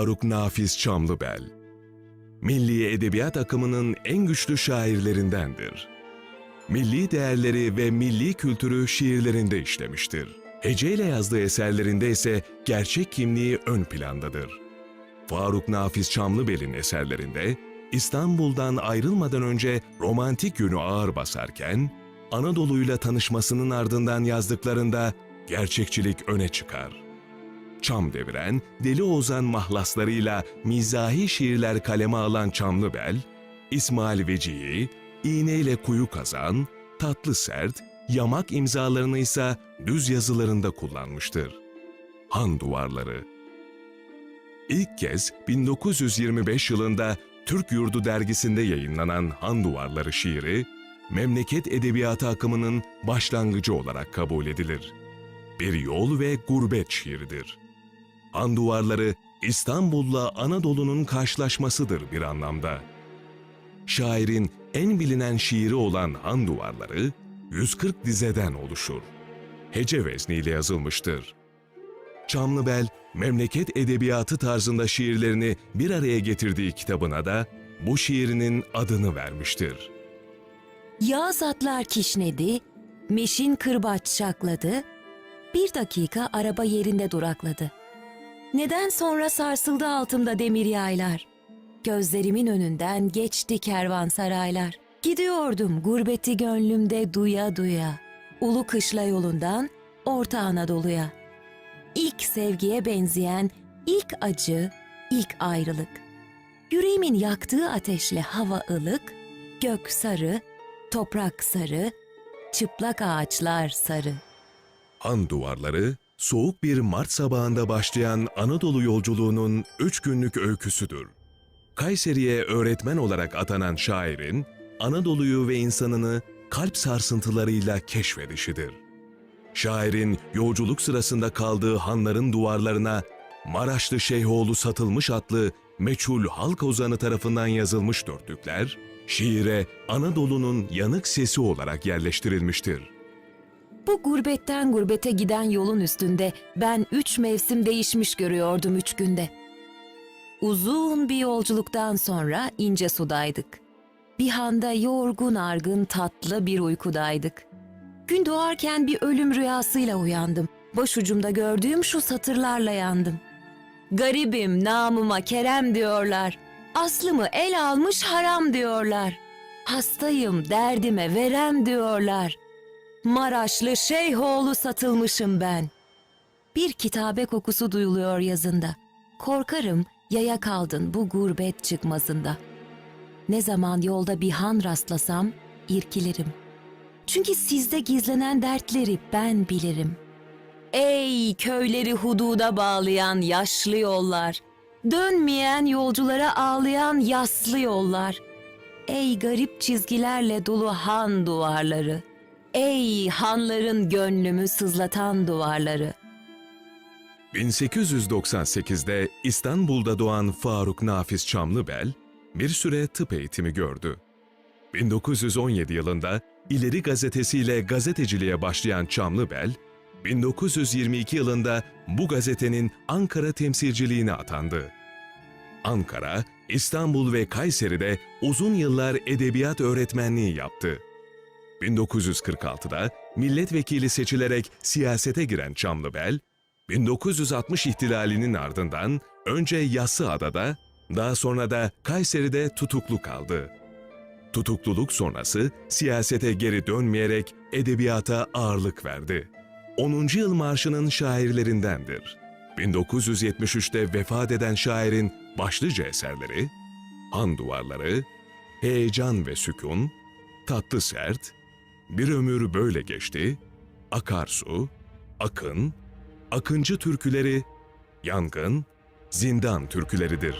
Faruk Nafiz Çamlıbel Milli edebiyat akımının en güçlü şairlerindendir. Milli değerleri ve milli kültürü şiirlerinde işlemiştir. Heceyle yazdığı eserlerinde ise gerçek kimliği ön plandadır. Faruk Nafiz Çamlıbel'in eserlerinde İstanbul'dan ayrılmadan önce romantik yönü ağır basarken, Anadolu'yla tanışmasının ardından yazdıklarında gerçekçilik öne çıkar. Çam deviren, Deli Ozan mahlaslarıyla mizahi şiirler kaleme alan Çamlıbel, İsmail Vecihi, İğneyle Kuyu Kazan, Tatlı Sert, Yamak imzalarını ise düz yazılarında kullanmıştır. Han Duvarları İlk kez 1925 yılında Türk Yurdu dergisinde yayınlanan Han Duvarları şiiri, memleket edebiyatı akımının başlangıcı olarak kabul edilir. Bir yol ve gurbet şiiridir. Han Duvarları, İstanbul'la Anadolu'nun karşılaşmasıdır bir anlamda. Şairin en bilinen şiiri olan Han Duvarları, 140 dizeden oluşur. Hece vezniyle yazılmıştır. Çamlıbel, memleket edebiyatı tarzında şiirlerini bir araya getirdiği kitabına da bu şiirinin adını vermiştir. Yağız atlar kişnedi, meşin kırbaç şakladı, bir dakika araba yerinde durakladı. Neden sonra sarsıldı altımda demir yaylar? Gözlerimin önünden geçti kervansaraylar. Gidiyordum gurbeti gönlümde duya duya. Ulu kışla yolundan Orta Anadolu'ya. İlk sevgiye benzeyen ilk acı, ilk ayrılık. Yüreğimin yaktığı ateşle hava ılık, gök sarı, toprak sarı, çıplak ağaçlar sarı. Han Duvarları, soğuk bir Mart sabahında başlayan Anadolu yolculuğunun üç günlük öyküsüdür. Kayseri'ye öğretmen olarak atanan şairin, Anadolu'yu ve insanını kalp sarsıntılarıyla keşfedişidir. Şairin yolculuk sırasında kaldığı hanların duvarlarına Maraşlı Şeyhoğlu Satılmış adlı meçhul halk ozanı tarafından yazılmış dörtlükler, şiire Anadolu'nun yanık sesi olarak yerleştirilmiştir. Bu gurbetten gurbete giden yolun üstünde ben üç mevsim değişmiş görüyordum üç günde. Uzun bir yolculuktan sonra ince sudaydık. Bir handa yorgun argın tatlı bir uykudaydık. Gün doğarken bir ölüm rüyasıyla uyandım. Başucumda gördüğüm şu satırlarla yandım. Garibim namıma kerem diyorlar. Aslımı el almış haram diyorlar. Hastayım derdime verem diyorlar. Maraşlı Şeyhoğlu satılmışım ben. Bir kitabe kokusu duyuluyor yazında. Korkarım yaya kaldın bu gurbet çıkmazında. Ne zaman yolda bir han rastlasam irkilirim. Çünkü sizde gizlenen dertleri ben bilirim. Ey köyleri hududa bağlayan yaşlı yollar, dönmeyen yolculara ağlayan yaslı yollar. Ey garip çizgilerle dolu han duvarları, ey hanların gönlümü sızlatan duvarları. 1898'de İstanbul'da doğan Faruk Nafiz Çamlıbel, bir süre tıp eğitimi gördü. 1917 yılında İleri gazetesiyle gazeteciliğe başlayan Çamlıbel, 1922 yılında bu gazetenin Ankara temsilciliğine atandı. Ankara, İstanbul ve Kayseri'de uzun yıllar edebiyat öğretmenliği yaptı. 1946'da milletvekili seçilerek siyasete giren Çamlıbel, 1960 ihtilalinin ardından önce Yassıada'da, daha sonra da Kayseri'de tutuklu kaldı. Tutukluluk sonrası siyasete geri dönmeyerek edebiyata ağırlık verdi. 10. Yıl Marşı'nın şairlerindendir. 1973'te vefat eden şairin başlıca eserleri, Han Duvarları, Heyecan ve Sükun, Tatlı Sert, Bir Ömür Böyle Geçti, Akarsu, Akın, Akıncı Türküleri, Yangın, Zindan Türküleridir.